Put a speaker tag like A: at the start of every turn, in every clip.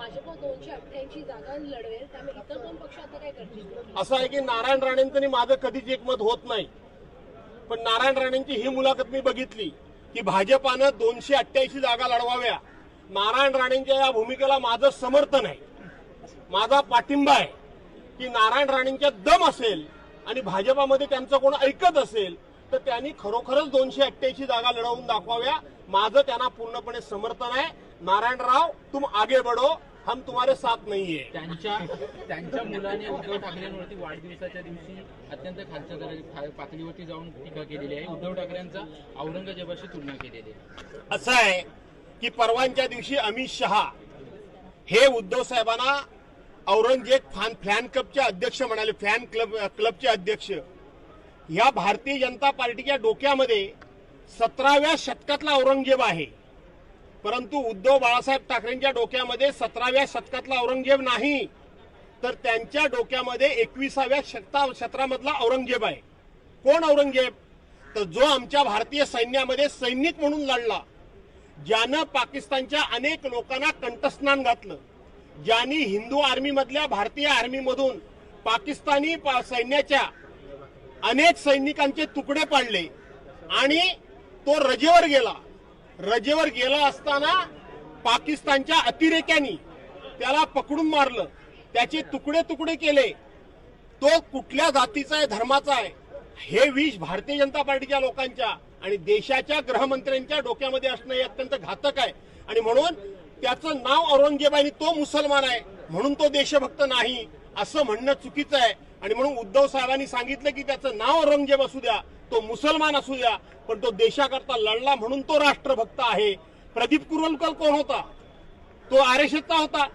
A: भाजप दोनशे अठ्ठ्याऐंशी जागा लढवेल त्यामुळे इतर दोन पक्ष आता काय करतील?
B: असं आहे की नारायण राणेंचं आणि माझं कधीच एकमत होत नाही. पण नारायण राणेंची ही मुलाखत मी बघितली की भाजपानं दोनशे अठ्ठ्याऐंशी जागा लढवाव्या. नारायण राणेंच्या या भूमिकेला माझं समर्थन आहे. माझा पाठिंबा आहे की नारायण राणेंच्या दम असेल आणि भाजपामध्ये त्यांचं कोण ऐकत असेल तर त्यांनी खरोखरच दोनशे अठ्ठ्याऐंशी जागा लढवून दाखवाव्या. माझं त्यांना पूर्णपणे समर्थन आहे. नारायणराव तुम आगे बढो. हम तुम्हारे साथ नाही आहे
C: त्यांच्या त्यांच्या मुलाने उद्धव ठाकरेंवरती वाढदिवसाच्या दिवशी अत्यंत खालच्या दर- पातळीवरती जाऊन टीका केलेली आहे. उद्धव ठाकरेंचा औरंगजेबाशी तुलना केलेली आहे.
B: असं आहे की परवांच्या दिवशी अमित शहा हे उद्धव साहेबांना औरंगजेब फॅन फॅन क्लबचे अध्यक्ष म्हणाले फॅन क्लब क्लबचे अध्यक्ष. या भारतीय जनता पार्टीच्या डोक्यामध्ये सतराव्या शतकातला औरंगजेब आहे. परंतु उद्धव बाळासाहेब ठाकरेंच्या डोक्यामध्ये सतराव्या शतकातला औरंगजेब नाही तर त्यांच्या डोक्यामध्ये एकविसाव्या शतका क्षेत्रामधला औरंगजेब आहे. कोण औरंगजेब? तर जो आमच्या भारतीय सैन्यामध्ये सैनिक म्हणून लढला ज्यानं पाकिस्तानच्या अनेक लोकांना कंठस्नान घातलं ज्यांनी हिंदू आर्मीमधल्या भारतीय आर्मीमधून पाकिस्तानी पा- सैन्याच्या अनेक सैनिकांचे तुकडे पाडले आणि तो रजेवर गेला. रजेवर गेला असताना पाकिस्तानच्या अतिरेक्यांनी त्याला पकडून मारलं. त्याचे तुकडे तुकडे केले. तो कुठल्या जातीचा आहे धर्माचा आहे हे विष भारतीय जनता पार्टीच्या लोकांच्या आणि देशाच्या गृहमंत्र्यांच्या डोक्यामध्ये असणं हे अत्यंत घातक आहे. आणि म्हणून त्याचं नाव औरंगजेब आहे आणि तो मुसलमान आहे म्हणून तो देशभक्त नाही असं म्हणणं चुकीचं आहे. आणि म्हणून उद्धव साहेबांनी सांगितलं की त्याचं नाव औरंगजेब असू द्या तो मुसलमान असू द्या पण तो देशाकरता लढला म्हणून तो राष्ट्रभक्त आहे. प्रदीप कुरवलकर कोण होता? तो आरएसएसचा होता.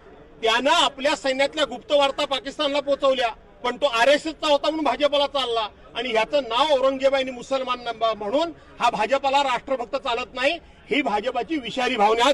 B: त्यानं आपल्या सैन्यातल्या गुप्त वार्ता पाकिस्तानला पोहोचवल्या पण तो आरएसएसचा होता म्हणून भाजपला चालला. आणि ह्याचं नाव औरंगजेब मुसलमान म्हणून हा भाजपला राष्ट्रभक्त चालत नाही. ही भाजपाची विषारी भावना